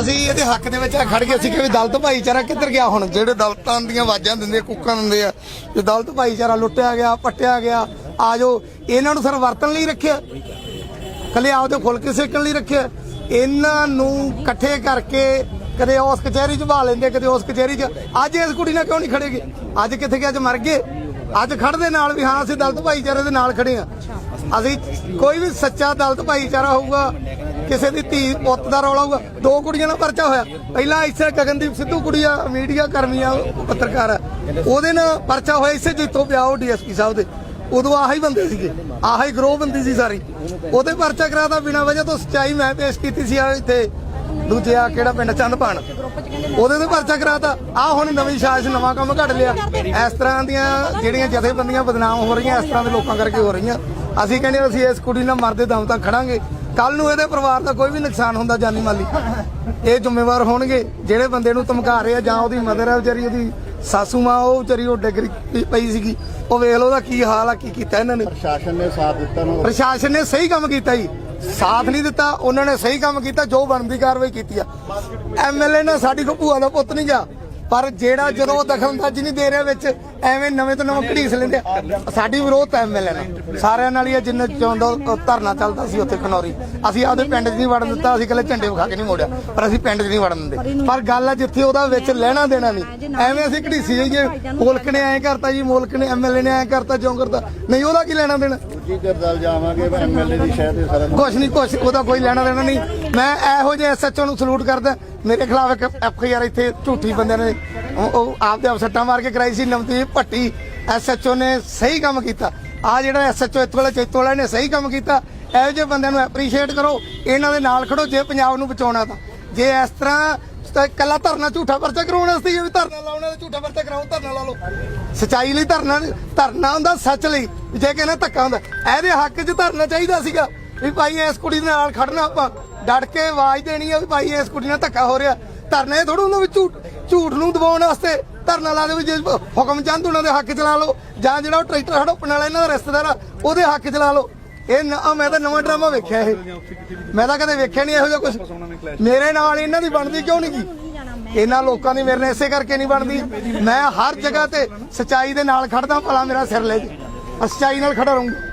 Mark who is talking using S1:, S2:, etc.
S1: ਅਸੀਂ ਇਹਦੇ ਹੱਕ ਦੇ ਵਿੱਚ ਖੜ ਗਏ ਸੀ ਕਿ ਵੀ ਦਲਤ ਭਾਈਚਾਰਾ ਕਿੱਧਰ ਗਿਆ ਹੁਣ? ਜਿਹੜੇ ਦਲਤਾਂ ਦੀਆਂ ਆਵਾਜ਼ਾਂ ਦਿੰਦੇ ਕੁੱਕਾਂ ਦਿੰਦੇ ਆ, ਜੇ ਦਲਤ ਭਾਈਚਾਰਾ ਲੁੱਟਿਆ ਗਿਆ, ਪੱਟਿਆ ਗਿਆ ਆਜੋ ਇਹਨਾਂ ਨੂੰ ਸਰ ਵਰਤਨ ਲਈ ਰੱਖਿਆ। ਕੱਲੇ ਆਪਦੇ ਫੁਲਕੇ ਸੇਕਣ ਲਈ ਰੱਖਿਆ। ਇਹਨਾਂ ਨੂੰ ਇਕੱਠੇ ਕਰਕੇ ਕਦੇ ਉਸ ਕਚਹਿਰੀ 'ਚ ਬਹਾ ਲੈਂਦੇ, ਕਦੇ ਉਸ ਕਚਹਿਰੀ 'ਚ। ਅੱਜ ਇਸ ਕੁੜੀ ਨਾਲ ਕਿਉਂ ਨਹੀਂ ਖੜੇਗੇ? ਅੱਜ ਕਿੱਥੇ ਗਏ? ਅੱਜ ਮਰ ਗਏ। ਅੱਜ ਖੜਦੇ ਨਾਲ ਵੀ, ਹਾਂ, ਅਸੀਂ ਦਲਤ ਭਾਈਚਾਰੇ ਦੇ ਨਾਲ ਖੜੇ ਆ ਅਸੀਂ ਕੋਈ ਵੀ ਸੱਚਾ ਦਲਤ ਭਾਈਚਾਰਾ ਹੋਊਗਾ ਕਿਸੇ ਦੀ ਧੀ ਪੁੱਤ ਦਾ ਰੌਲਾ ਹੋਊਗਾ। ਦੋ ਕੁੜੀਆਂ ਨਾਲ ਪਰਚਾ ਹੋਇਆ। ਪਹਿਲਾਂ ਇੱਥੇ ਗਗਨਦੀਪ ਸਿੱਧੂ ਕੁੜੀਆ, ਮੀਡੀਆ ਕਰਮੀ ਆ ਪੱਤਰਕਾਰ ਆ। ਉਹਦੇ ਨਾਲ ਪਰਚਾ ਹੋਇਆ ਇਸੇ ਜਿੱਥੋਂ ਪਿਆ ਉਹ ਡੀਐਸਪੀ ਸਾਹਿਬ ਦੇ। ਉਦੋਂ ਆਹੀ ਬੰਦੇ ਸੀਗੇ। ਆਹੀ ਗਰੋਹ ਬੰਦੀ ਸੀ ਸਾਰੀ। ਉਹਦੇ ਪਰਚਾ ਕਰਾਤਾ ਬਿਨਾਂ ਵਜ੍ਹਾ ਤੋਂ ਸਚਾਈ ਮੈਂ ਪੇਸ਼ ਕੀਤੀ ਸੀ ਆ ਇੱਥੇ। ਦੂਜੇ ਆ ਕਿਹੜਾ ਪਿੰਡ? ਚੰਦਪਾਣ ਉਹਦੇ ਤੇ ਪਰਚਾ ਕਰਾਤਾ। ਆ ਹੁਣ ਨਵੀਂ ਸਾਜ਼ਿਸ਼ ਨਵਾਂ ਕੰਮ ਘੜ ਲਿਆ। ਇਸ ਤਰ੍ਹਾਂ ਦੀਆਂ ਜਿਹੜੀਆਂ ਜਥੇਬੰਦੀਆਂ ਬਦਨਾਮ ਹੋ ਰਹੀਆਂ, ਇਸ ਤਰ੍ਹਾਂ ਦੇ ਲੋਕਾਂ ਕਰਕੇ ਹੋ ਰਹੀਆਂ। ਅਸੀਂ ਕਹਿੰਦੇ ਅਸੀਂ ਇਸ ਕੁੜੀ ਨਾਲ ਮਰਦੇ ਦਮ ਤੱਕ ਖੜਾਂਗੇ। ਕੱਲ ਨੂੰ ਇਹਦੇ ਪਰਿਵਾਰ ਦਾ ਕੋਈ ਵੀ ਨੁਕਸਾਨ ਹੁੰਦਾ ਜਾਨੀ ਮਾਲੀ ਇਹ ਜ਼ਿੰਮੇਵਾਰ ਹੋਣਗੇ। ਜਿਹੜੇ ਬੰਦੇ ਨੂੰ ਧਮਕਾ ਰਹੇ ਆ ਜਾਂ ਉਹਦੀ ਮਦਰ ਹੈ ਵਿਚਾਰੀ ਉਹਦੀ ਸਾਸੂ ਮਾਂ ਉਹ ਵਿਚਾਰੀ ਉਹ ਡਿੱਗ ਰਹੀ ਪਈ ਸੀਗੀ। ਉਹ ਵੇਖ ਲਓ ਉਹਦਾ ਕੀ ਹਾਲ ਆ ਕੀ ਕੀਤਾ ਇਹਨਾਂ ਨੇ।
S2: ਪ੍ਰਸ਼ਾਸਨ ਨੇ ਸਾਥ ਦਿੱਤਾ ਨਾ।
S1: ਪ੍ਰਸ਼ਾਸਨ ਨੇ ਸਹੀ ਕੰਮ ਕੀਤਾ ਜੀ। ਸਾਥ ਨਹੀਂ ਦਿੱਤਾ ਉਹਨਾਂ ਨੇ ਸਹੀ ਕੰਮ ਕੀਤਾ ਜੋ ਬਣਦੀ ਕਾਰਵਾਈ ਕੀਤੀ ਆ। ਐਮਐਲਏ ਨੇ ਸਾਡੀ ਕੋ ਭੂਆ ਦਾ ਪੁੱਤ ਨਹੀਂ ਗਿਆ। ਪਰ ਜਿਹੜਾ ਜਦੋਂ ਉਹ ਦਖਲਅੰਦਾਜ਼ੀ ਨਹੀਂ ਦੇ ਰਿਹਾ ਵਿੱਚ ਐਵੇਂ ਨਵੇਂ ਤੋਂ ਨਵਾਂ ਘੜੀਸ ਲੈਂਦੇ ਆ। ਸਾਡੀ ਵਿਰੋਧ ਤਾਂ ਐਮਐਲਏ ਨਾਲ। ਸਾਰਿਆਂ ਨਾਲ ਹੀ ਆ, ਜਿੰਨੇ ਚੋਂਦਾ ਧਰਨਾ ਚੱਲਦਾ ਸੀ ਉੱਥੇ ਖਨੌਰੀ। ਅਸੀਂ ਆਪਦੇ ਪਿੰਡ 'ਚ ਨਹੀਂ ਵੜਨ ਦਿੱਤਾ ਅਸੀਂ ਕੱਲੇ ਝੰਡੇ ਵਿਖਾ ਕੇ ਨਹੀਂ ਮੋੜਿਆ। ਪਰ ਅਸੀਂ ਪਿੰਡ 'ਚ ਨਹੀਂ ਵੜਨ ਦਿੰਦੇ। ਪਰ ਗੱਲ ਆ ਜਿੱਥੇ ਉਹਦਾ ਵਿੱਚ ਲੈਣਾ ਦੇਣਾ ਨਹੀਂ। ਐਵੇਂ ਅਸੀਂ ਘੜੀਸੀ ਜਾਈਏ ਮੁਲਕ ਨੇ ਐਂ ਕਰਤਾ ਜੀ ਮੁਲਕ ਨੇ ਐਮਐਲਏ ਨੇ ਐਂ ਕਰਤਾ ਜਿਉਂ ਕਰਤਾ। ਨਹੀਂ ਉਹਦਾ ਕੀ ਲੈਣਾ ਦੇਣਾ?
S2: ਦੂਜੀ ਗਰਦਲ ਜਾਵਾਂਗੇ ਐਮਐਲਏ ਦੀ ਸ਼ਹਿਰ ਦੇ ਸਾਰਾ
S1: ਕੁਛ ਨਹੀਂ ਕੁਛ ਉਹਦਾ ਕੋਈ ਲੈਣਾ ਦੇਣਾ ਨਹੀਂ। ਮੈਂ ਇਹੋ ਜਿਹੇ ਐਸਐਚਓ ਨੂੰ ਸਲੂਟ ਕਰਦਾ, ਮੇਰੇ ਖਿਲਾਫ ਇੱਕ ਐਫਆਈਆਰ ਇੱਥੇ ਝੂਠੀ ਬੰਦੇ ਨੇ ਉਹ- ਉਹ ਆਪਦੇ ਆਪ ਸੱਟਾਂ ਮਾਰ ਕੇ ਕਰਾਈ ਸੀ, ਨਵਦੀਪ ਭੱਟੀ ਐਸਐਚਓ ਨੇ ਸਹੀ ਕੰਮ ਕੀਤਾ। ਆ ਜਿਹੜਾ ਐਸਐਚਓ ਇੱਥੋਂ ਵਾਲਾ ਚੇਤੋ ਵਾਲਾ ਨੇ ਸਹੀ ਕੰਮ ਕੀਤਾ, ਇਹੋ ਜਿਹੇ ਬੰਦਿਆਂ ਨੂੰ ਐਪਰੀਸ਼ੀਏਟ ਕਰੋ, ਇਹਨਾਂ ਦੇ ਨਾਲ ਖੜੋ, ਜੇ ਪੰਜਾਬ ਨੂੰ ਬਚਾਉਣਾ ਤਾਂ। ਜੇ ਇਸ ਤਰ੍ਹਾਂ ਤਾਂ ਕੱਲਾ ਧਰਨਾ ਝੂਠਾ ਪਰਚਾ ਕਰਾਉਣ ਵਾਸਤੇ ਹੀ ਆ ਵੀ ਧਰਨਾ ਲਾਉਣਾ ਤੇ ਝੂਠਾ ਪਰਚਾ ਕਰਾਓ ਧਰਨਾ ਲਾ ਲਓ। ਸਚਾਈ ਲਈ ਧਰਨਾ ਧਰਨਾ ਹੁੰਦਾ ਸੱਚ ਲਈ ਜੇ ਕਹਿੰਦਾ ਧੱਕਾ ਹੁੰਦਾ। ਇਹਦੇ ਹੱਕ 'ਚ ਧਰਨਾ ਚਾਹੀਦਾ ਸੀਗਾ ਵੀ ਭਾਈ ਇਸ ਕੁੜੀ ਦੇ ਨਾਲ ਖੜਨਾ ਆਪਾਂ। ਡਟ ਕੇ ਆਵਾਜ਼ ਦੇਣੀ ਆ ਵੀ ਭਾਈ ਇਸ ਕੁੜੀ ਨਾਲ ਧੱਕਾ ਹੋ ਰਿਹਾ। ਧਰਨਾ ਇਹ ਥੋੜਾ ਹੁੰਦਾ ਵੀ ਝੂਠ ਝੂਠ ਨੂੰ ਦਬਾਉਣ ਵਾਸਤੇ ਧਰਨਾ ਲਾ ਦੇ ਵੀ ਜੇ ਹੁਕਮ ਚੰਦ ਉਹਨਾਂ ਦੇ ਹੱਕ 'ਚ ਲਾ ਲਓ। ਜਾਂ ਜਿਹੜਾ ਉਹ ਟਰੈਕਟਰ ਹੜੋਪਣ ਵਾਲਾ, ਇਹਨਾਂ ਦਾ ਰਿਸ਼ਤੇਦਾਰ ਆ, ਉਹਦੇ ਹੱਕ 'ਚ ਲਾ ਲਓ। ਇਹ ਨ- ਮੈਂ ਤਾਂ ਨਵਾਂ ਡਰਾਮਾ ਵੇਖਿਆ ਇਹ। ਮੈਂ ਤਾਂ ਕਦੇ ਵੇਖਿਆ ਨਹੀਂ ਇਹੋ ਜਿਹਾ ਕੁਝ ਮੇਰੇ ਨਾਲ ਇਹਨਾਂ ਦੀ ਬਣਦੀ ਕਿਉਂ ਨਹੀਂ ਗੀ? ਇਹਨਾਂ ਲੋਕਾਂ ਦੀ ਮੇਰੇ ਨਾਲ ਇਸੇ ਕਰਕੇ ਨਹੀਂ ਬਣਦੀ। ਮੈਂ ਹਰ ਜਗ੍ਹਾ ਤੇ ਸਚਾਈ ਦੇ ਨਾਲ ਖੜਦਾ, ਭਲਾ ਮੇਰਾ ਸਿਰ ਲੈ ਜੇ। ਸਚਾਈ ਨਾਲ ਖੜਾ ਰਹੂੰਗਾ।